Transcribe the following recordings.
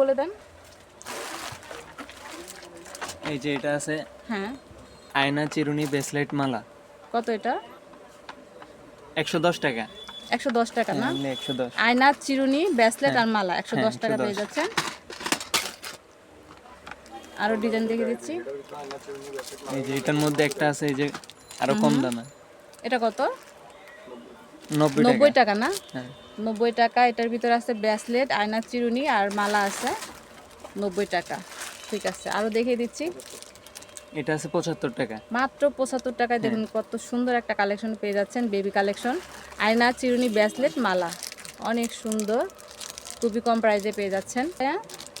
বলে দেন। এই যে এটা আছে হ্যাঁ। আয়না চিরুনি ব্রেসলেট মালা। কত এটা? একশো দশ টাকা। একশো দশ টাকা না? একশো দশ। আয়না চিরুনি ব্রেসলেট আর মালা একশো হ্যাঁ, দশ টাকা 110 পেয়ে যাচ্ছেন। আরও ডিজাইন দেখে দিচ্ছি। এই যে এটার মধ্যে একটা আছে এই যে আরও কম দামে। এটা কত? নব্বই টাকা। টাকা না? হ্যাঁ। নব্বই টাকা এটার ভিতরে আছে ব্রেসলেট আয়না চিরুনি আর মালা আছে নব্বই টাকা। ঠিক আছে আরও দেখিয়ে দিচ্ছি। এটা আছে পঁচাত্তর টাকা। মাত্র পঁচাত্তর টাকায় দেখুন কত সুন্দর একটা কালেকশন পেয়ে যাচ্ছেন বেবি কালেকশন। আয়না চিরুনি ব্রেসলেট মালা। অনেক সুন্দর খুবই কম প্রাইসে পেয়ে যাচ্ছেন। হ্যাঁ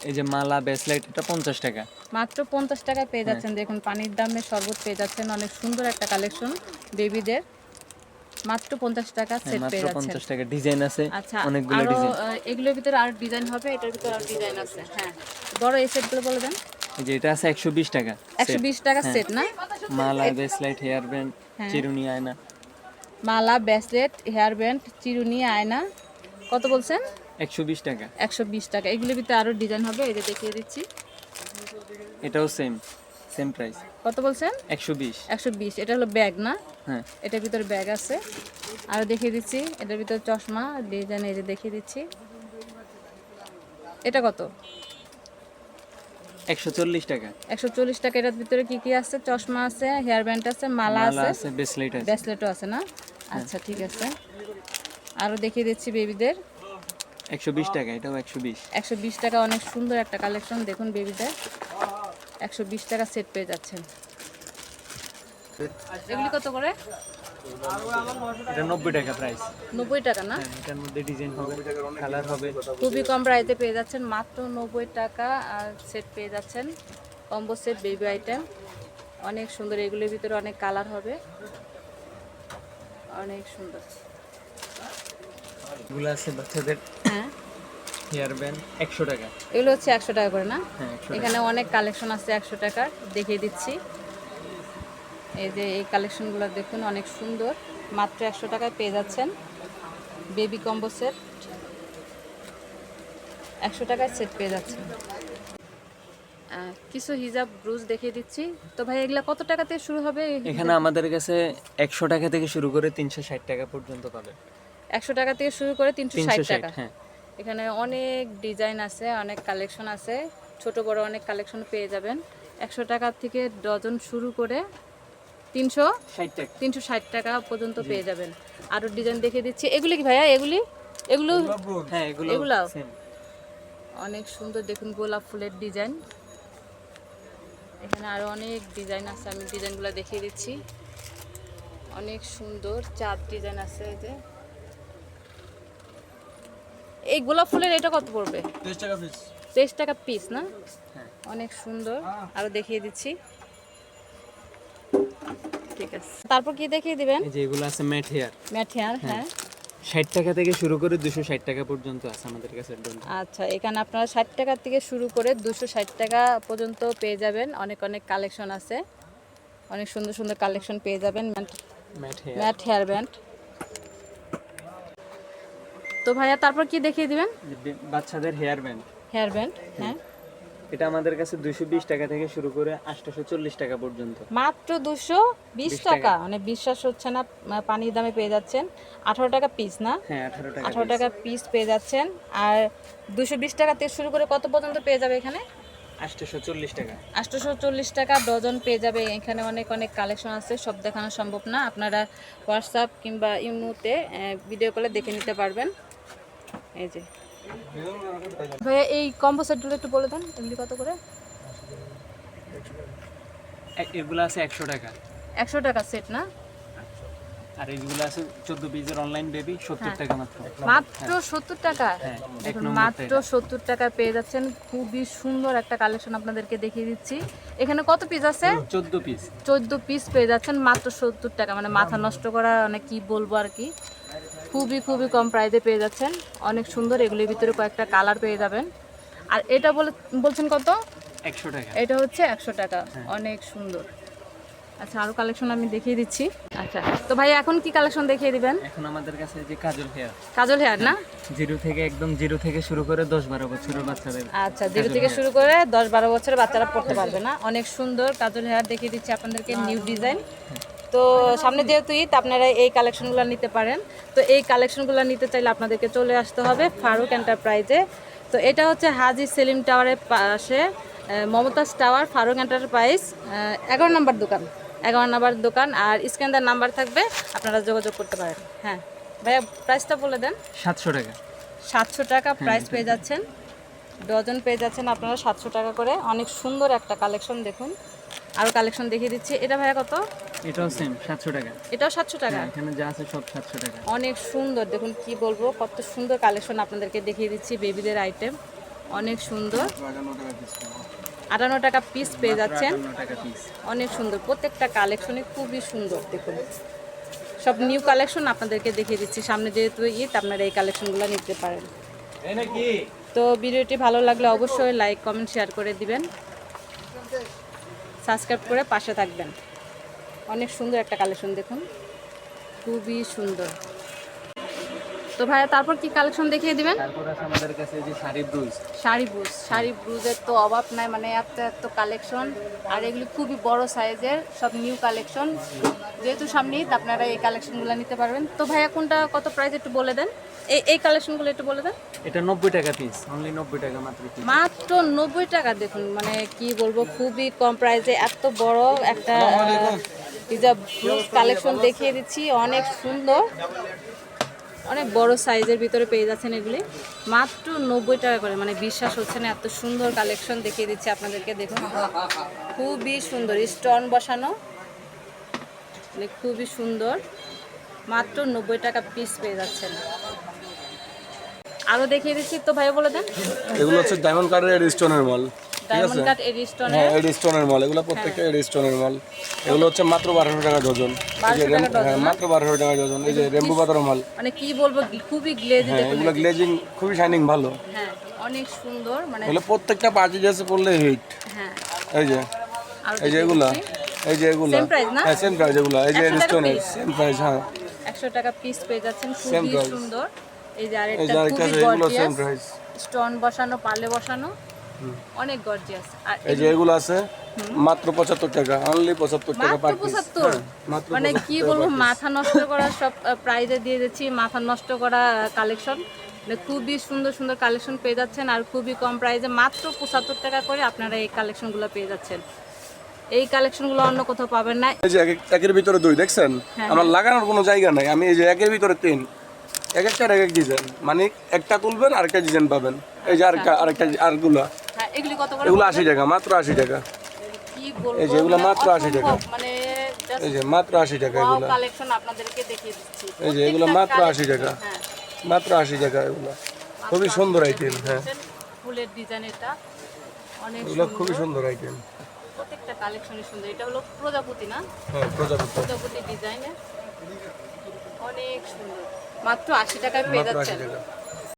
এই যে মালা ব্রেসলেট এটা পঞ্চাশ টাকা। মাত্র পঞ্চাশ টাকায় পেয়ে যাচ্ছেন দেখুন পানির দামে শরবত পেয়ে যাচ্ছেন অনেক সুন্দর একটা কালেকশন বেবিদের। মাত্র পঞ্চাশ টাকা হ্যাঁ, সেট পেয়ে যাচ্ছেন। পঞ্চাশ টাকা ডিজাইন আছে আচ্ছা অনেকগুলো ডিজাইন এগুলোর ভিতরে আর ডিজাইন হবে এটার ভিতরে আর ডিজাইন আছে হ্যাঁ। বড় এই সেটগুলো বলে দেন। এই যে এটা আছে একশো বিশ টাকা একশো বিশ টাকা সেট না? মালা ব্রেসলেট হেয়ার ব্যান্ড হ্যাঁ। চিরুনি আয়না। মালা ব্রেসলেট হেয়ার ব্যান্ড চিরুনি আয়না। কত বলছেন? একশো বিশ টাকা। একশো বিশ টাকা। এগুলোর ভিতরে আরও ডিজাইন হবে এই যে দেখিয়ে দিচ্ছি। এটাও সেম সেম প্রাইস। কত বলছেন? একশো বিশ। একশো বিশ এটা হলো ব্যাগ না? হ্যাঁ। এটার ভিতরে ব্যাগ আছে। আরও দেখিয়ে দিচ্ছি এটার ভিতরে চশমা ডিজাইন এই যে দেখিয়ে দিচ্ছি। এটা কত? একশো চল্লিশ টাকা। একশো চল্লিশ টাকা এটার ভিতরে কি কি আছে? চশমা আছে হেয়ার ব্যান্ড আছে মালা আছে আছে ব্রেসলেট আছে। ব্রেসলেটও আছে না? আচ্ছা ঠিক আছে। আরও দেখিয়ে দিচ্ছি বেবিদের। একশো বিশ টাকা এটাও একশো বিশ। একশো বিশ টাকা অনেক সুন্দর একটা কালেকশন দেখুন বেবিদের। একশো বিশ টাকা সেট পেয়ে যাচ্ছেন। এগুলি কত করে? এটা নব্বই টাকা প্রাইস নব্বই টাকা না? হ্যাঁ এটার মধ্যে ডিজাইন হবে কালার হবে। খুবই কম প্রাইসে পেয়ে যাচ্ছেন মাত্র নব্বই টাকা আর সেট পেয়ে যাচ্ছেন কম্বো সেট বেবি আইটেম অনেক সুন্দর এগুলোর ভিতরে অনেক কালার হবে। অনেক সুন্দর। এগুলো আছে বাচ্চাদের হ্যাঁ। হেয়ার ব্যান্ড একশো টাকা। এগুলো হচ্ছে একশো টাকা করে না? হ্যাঁ এখানে অনেক কালেকশন আছে একশো টাকার দেখিয়ে দিচ্ছি। এই যে এই কালেকশনগুলো দেখুন অনেক সুন্দর। মাত্র একশো টাকায় পেয়ে যাচ্ছেন বেবি কম্বো সেট। একশো টাকায় সেট পেয়ে যাচ্ছেন। কিছু হিজাব ব্রুজ দেখিয়ে দিচ্ছি। তো ভাই এগুলা কত টাকা থেকে শুরু হবে? এখানে আমাদের কাছে একশো টাকা থেকে শুরু করে তিনশো ষাট টাকা পর্যন্ত পাবে। একশো টাকা থেকে শুরু করে তিনশো ষাট টাকা। হ্যাঁ। এখানে অনেক ডিজাইন আছে অনেক কালেকশন আছে। ছোট বড় অনেক কালেকশন পেয়ে যাবেন। একশো টাকা থেকে ডজন শুরু করে তিনশো তিনশো ষাট টাকা পর্যন্ত পেয়ে যাবেন। আরও ডিজাইন দেখে দিচ্ছি। এগুলি কি ভাইয়া? এগুলি? এগুলো? হ্যাঁ এগুলো এগুলাও? অনেক সুন্দর দেখুন গোলাপ ফুলের ডিজাইন। এখানে আরও অনেক ডিজাইন আছে আমি ডিজাইনগুলো দেখিয়ে দিচ্ছি। অনেক সুন্দর চাঁদ ডিজাইন আছে এই যে। এই গোলাপ ফুলের এটা কত পড়বে? তেইশ টাকা পিস না? হ্যাঁ। অনেক সুন্দর। আরও দেখিয়ে দিচ্ছি। ঠিক আছে। তারপর কি দেখিয়ে দিবেন? এই যে এগুলো আছে ম্যাট হেয়ার। হ্যাঁ। ষাট টাকা থেকে শুরু করে দুশো ষাট টাকা পর্যন্ত আছে আমাদের কাছে আচ্ছা এখানে আপনারা ষাট টাকা থেকে শুরু করে দুশো ষাট টাকা পর্যন্ত পেয়ে যাবেন। অনেক অনেক কালেকশন আছে। অনেক সুন্দর সুন্দর কালেকশন পেয়ে যাবেন matt hair. Matt hair band. তো ভাইয়া তারপর কি দেখিয়ে দিবেন? বাচ্চাদের হেয়ার ব্যান্ড হেয়ার ব্যান্ড হ্যাঁ। এটা আমাদের কাছে দুশো বিশ টাকা থেকে শুরু করে আটশোশো চল্লিশ টাকা পর্যন্ত। মাত্র দুশো বিশ টাকা? মানে বিশ্বাস হচ্ছে না পানির দামে পেয়ে যাচ্ছেন। আঠারো টাকা পিস না? হ্যাঁ আঠারো টাকা আঠারো টাকা পিস পেয়ে যাচ্ছেন। আর দুশো বিশ টাকা থেকে শুরু করে কত পর্যন্ত পেয়ে যাবে এখানে? আটশোশো চল্লিশ টাকা। আটশোশো চল্লিশ টাকা ডজন পেয়ে যাবে। এখানে অনেক অনেক কালেকশন আছে সব দেখানো সম্ভব না। আপনারা হোয়াটসঅ্যাপ কিংবা ইমোতে ভিডিও কলে দেখে নিতে পারবেন। এই যে। ভাইয়া এই কম্বো সেটগুলো একটু বলে দেন এগুলি কত করে? এগুলো আছে একশো টাকা। একশো টাকা সেট না? আর এইগুলো আছে চোদ্দ পিসের অনলাইন বেবি সত্তর হ্যাঁ। টাকা মাত্র। মাত্র সত্তর টাকা? হ্যাঁ দেখুন মাত্র সত্তর টাকা পেয়ে যাচ্ছেন। খুবই সুন্দর একটা কালেকশন আপনাদেরকে দেখিয়ে দিচ্ছি। এখানে কত পিস আছে? চোদ্দ পিস চোদ্দ পিস পেয়ে যাচ্ছেন মাত্র সত্তর টাকা। মানে মাথা নষ্ট করা মানে কি বলব আর কি? খুবই খুবই কম প্রাইসে পেয়ে যাচ্ছেন। অনেক সুন্দর এগুলির ভিতরে কয়েকটা কালার পেয়ে যাবেন। আর এটা বলে বলছেন কত? একশো টাকা। এটা হচ্ছে একশো টাকা। অনেক সুন্দর। আচ্ছা আরও কালেকশন আমি দেখিয়ে দিচ্ছি। আচ্ছা তো ভাই এখন কি কালেকশন দেখিয়ে দিবেন? এখন আমাদের কাছে যে কাজল হেয়ার। কাজল হেয়ার না? জিরো থেকে একদম জিরো থেকে শুরু করে দশ বারো বছরের বাচ্চাদের। আচ্ছা জিরো থেকে শুরু করে দশ বারো বছরের বাচ্চারা পড়তে পারবে না। অনেক সুন্দর কাজল হেয়ার দেখিয়ে দিচ্ছি আপনাদেরকে নিউ ডিজাইন তো সামনে যেহেতু ঈদ আপনারা এই কালেকশনগুলো নিতে পারেন। তো এই কালেকশনগুলো নিতে চাইলে আপনাদেরকে চলে আসতে হবে ফারুক এন্টারপ্রাইজে তো এটা হচ্ছে হাজি সেলিম টাওয়ারের পাশে মমতাজ টাওয়ার ফারুক এন্টারপ্রাইজ এগারো নম্বর দোকান। এগারো নম্বর দোকান আর স্ক্যানদার নাম্বার থাকবে আপনারা যোগাযোগ করতে পারেন। হ্যাঁ ভাইয়া প্রাইসটা বলে দেন। সাতশো টাকা। সাতশো টাকা প্রাইস পেয়ে যাচ্ছেন। ডজন পেয়ে যাচ্ছেন আপনারা সাতশো টাকা করে। অনেক সুন্দর একটা কালেকশন দেখুন। আরও কালেকশন দেখিয়ে দিচ্ছি। এটা ভাইয়া কত? এটাও সেম সাতশো টাকা। এটাও সাতশো টাকা? হ্যাঁ, এখানে যা আছে সব সাতশো টাকা। অনেক সুন্দর দেখুন কি বলব কত সুন্দর কালেকশন আপনাদেরকে দেখিয়ে দিচ্ছি বেবিদের আইটেম অনেক সুন্দর। আটান্ন টাকা পিস পেয়ে যাচ্ছেন। আটান্ন টাকা পিস অনেক সুন্দর প্রত্যেকটা কালেকশনই খুবই সুন্দর দেখুন। সব নিউ কালেকশন আপনাদেরকে দেখিয়ে দিচ্ছি। সামনে যেহেতু ঈদ আপনারা এই কালেকশনগুলো নিতে পারেন। তো ভিডিওটি ভালো লাগলে অবশ্যই লাইক কমেন্ট শেয়ার করে দিবেন। সাবস্ক্রাইব করে পাশে থাকবেন। অনেক সুন্দর একটা কালেকশন দেখুন। খুবই সুন্দর। তো ভাইয়া তারপর কি কালেকশন দেখিয়ে দিবেন? তারপর আছে আমাদের কাছে যে শাড়ি ব্রুজ। শাড়ি ব্রুজ শাড়ি ব্রুজের তো অভাব নাই মানে এত এত কালেকশন আর এগুলি খুবই বড় সাইজের সব নিউ কালেকশন যেহেতু সামনে ঈদ, আপনারা এই কালেকশনগুলো নিতে পারবেন। তো ভাইয়া কোনটা কত প্রাইস একটু বলে দেন? এই এই কালেকশনগুলো একটু বলে দেন। এটা নব্বই টাকা পিস অনলি নব্বই টাকা মাত্র পিস মাত্র নব্বই টাকা দেখুন মানে কি বলব খুবই কম প্রাইসে এত বড় একটা কালেকশন দেখিয়ে দিচ্ছি অনেক সুন্দর। অনেক বড় সাইজের ভিতরে পেয়ে যাচ্ছেন এগুলি। মাত্র নব্বই টাকা করে মানে বিশ্বাস হচ্ছে না, এত সুন্দর কালেকশন দেখিয়ে দিচ্ছি আপনাদেরকে, দেখুন। খুবই সুন্দর, স্টোন বসানো। মানে খুবই সুন্দর। মাত্র নব্বই টাকা পিস পেয়ে যাচ্ছেন। আরও দেখিয়ে দিচ্ছি তো ভাই বলে দেন। এগুলো হচ্ছে ডায়মন্ড কার্ডের এডিস্টোনের মাল। ডায়মন্ড কাট এডিস্টোনের হ্যাঁ এডিস্টোনের মাল এগুলো প্রত্যেকটা এডিস্টোনের মাল। এগুলো হচ্ছে মাত্র বারোশো টাকা ডজন। এই 1200 টাকা হ্যাঁ, মাত্র ডজন। এই যে রেম্বু পাতার মাল। মানে কি বলব খুবই গ্লেজি হ্যাঁ এগুলো গ্লেজিং খুবই শাইনিং ভালো। হ্যাঁ অনেক সুন্দর মানে এগুলো প্রত্যেকটা পার্টি ড্রেসে পরলে হিট হ্যাঁ। এই যে এই যে এগুলা এই যে এগুলা। না? হ্যাঁ সেম প্রাইস এগুলা এই যে 100 টাকা সেম প্রাইস হ্যাঁ। একশো টাকা পিস পেয়ে যাচ্ছেন খুবই সুন্দর। এই যে আরেকটা খুবই সেম গর্জিয়াস স্টোন বসানো পালে বসানো। অনেক গর্জিয়াস আর এই যে এগুলো আছে মাত্র পঁচাত্তর টাকা অনলি পঁচাত্তর টাকা মাত্র পার পিস পঁচাত্তর মানে কি বলব মাথা নষ্ট করা সব প্রাইজে দিয়ে দিচ্ছি মাথা নষ্ট করা কালেকশন মানে খুবই সুন্দর সুন্দর কালেকশন পেয়ে যাচ্ছেন আর খুবই কম প্রাইজে মাত্র পঁচাত্তর টাকা করে আপনারা এই কালেকশনগুলো পেয়ে যাচ্ছেন। এই কালেকশনগুলো অন্য কোথাও পাবেন না। এই যে একের ভিতরে দুই দেখছেন? হ্যাঁ, আমার লাগানোর কোনো জায়গা নাই। আমি এই যে একের ভিতরে তিন। এক একটার এক এক ডিজাইন মানে একটা তুলবেন আরেকটা ডিজাইন পাবেন। এই যে আরেকটা আরেকটা আরগুলা হ্যাঁ এগুলি কত করে এগুলো আশি টাকা মাত্র আশি টাকা। এই যে এগুলো মানে মাত্র 80 টাকা। মানে এই যে মাত্র আশি টাকা এগুলো। কালেকশন আপনাদেরকে দেখিয়ে দিচ্ছি। এই যে এগুলো মাত্র আশি টাকা। হ্যাঁ। মাত্র আশি টাকা এগুলো। খুবই সুন্দর আইটেম হ্যাঁ। ফুলের ডিজাইন এটা। অনেক এগুলো। খুবই সুন্দর আইটেম প্রত্যেকটা কালেকশনই সুন্দর। এটা হলো প্রজাপতি না? হ্যাঁ প্রজাপতি। প্রজাপতি ডিজাইনের অনেক সুন্দর। মাত্র আশি টাকায় পেয়ে যাচ্ছেন। টাকা।